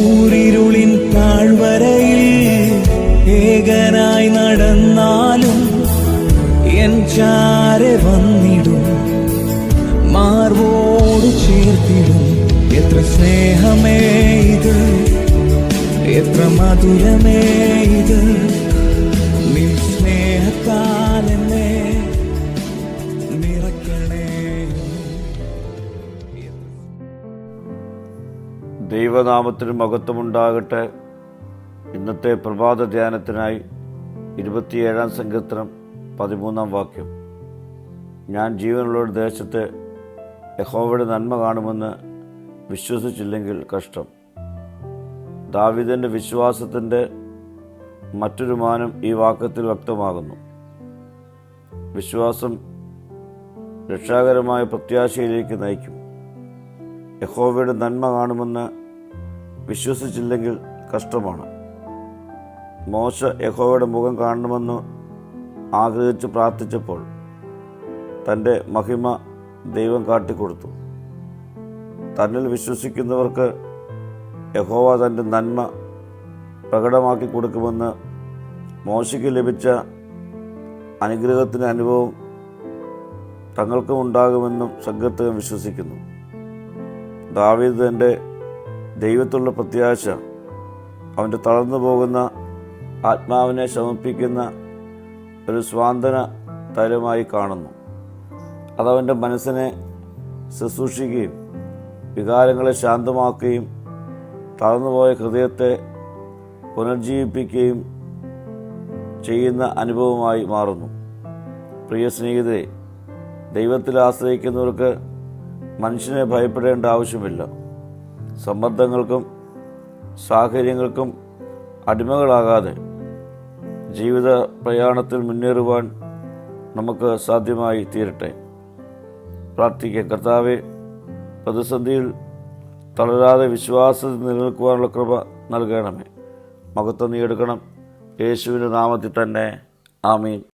കൂരിരുളിൻ താഴ്വരയിൽ ഏകനായി നടന്നാലും എൻ ചാരെ വന്നിടും മാർവോട് ചേർത്തിടും. എത്ര സ്നേഹമേ ഇത് എത്ര മധുരമേ ഇത്. ദൈവനാമത്തിന് മഹത്വമുണ്ടാകട്ടെ. ഇന്നത്തെ പ്രഭാത ധ്യാനത്തിനായി ഇരുപത്തിയേഴാം സങ്കീർത്തനം പതിമൂന്നാം വാക്യം. ഞാൻ ജീവനുള്ള ദേശത്ത് യഹോവയുടെ നന്മ കാണുമെന്ന് വിശ്വസിച്ചില്ലെങ്കിൽ കഷ്ടം. ദാവിദന്റെ വിശ്വാസത്തിന്റെ മറ്റൊരു മാനം ഈ വാക്യത്തിൽ വ്യക്തമാകുന്നു. വിശ്വാസം രക്ഷാകരമായ പ്രത്യാശയിലേക്ക് നയിക്കും. യഹോവയുടെ നന്മ കാണുമെന്ന് വിശ്വസിച്ചില്ലെങ്കിൽ കഷ്ടമാണ്. മോശ യഹോവയുടെ മുഖം കാണണമെന്ന് ആഗ്രഹിച്ച് പ്രാർത്ഥിച്ചപ്പോൾ തന്റെ മഹിമ ദൈവം കാട്ടിക്കൊടുത്തു. തന്നിൽ വിശ്വസിക്കുന്നവർക്ക് യഹോവ തന്റെ നന്മ പ്രകടമാക്കി കൊടുക്കുമെന്ന് മോശയ്ക്ക് ലഭിച്ച അനുഗ്രഹത്തിന്റെ അനുഭവം തങ്ങൾക്കും ഉണ്ടാകുമെന്നും സങ്കീർത്തകൻ വിശ്വസിക്കുന്നു. ദാവീദ് തന്റെ ദൈവത്തിലുള്ള പ്രത്യാശ അവന്റെ തളർന്നു പോകുന്ന ആത്മാവിനെ ശമിപ്പിക്കുന്ന ഒരു സ്വാന്തന തരമായി കാണുന്നു. അതവന്റെ മനസ്സിനെ ശുശ്രൂഷിക്കുകയും വികാരങ്ങളെ ശാന്തമാക്കുകയും തളർന്നുപോയ ഹൃദയത്തെ പുനർജീവിപ്പിക്കുകയും ചെയ്യുന്ന അനുഭവമായി മാറുന്നു. പ്രിയ സ്നേഹിതരെ ദൈവത്തിൽ ആശ്രയിക്കുന്നവർക്ക് മനുഷ്യനെ ഭയപ്പെടേണ്ട ആവശ്യമില്ല. സമ്മർദ്ദങ്ങൾക്കും സാഹചര്യങ്ങൾക്കും അടിമകളാകാതെ ജീവിത പ്രയാണത്തിൽ മുന്നേറുവാൻ നമുക്ക് സാധ്യമായി തീരട്ടെ. പ്രാർത്ഥിക്കുക കർത്താവെ പ്രതിസന്ധിയിൽ തളരാതെ വിശ്വാസത്തിൽ നിലനിൽക്കുവാനുള്ള കൃപ നൽകണമേ. മകത്വം നീ എടുക്കണം. യേശുവിന്റെ നാമത്തിൽ തന്നെ. ആമീൻ.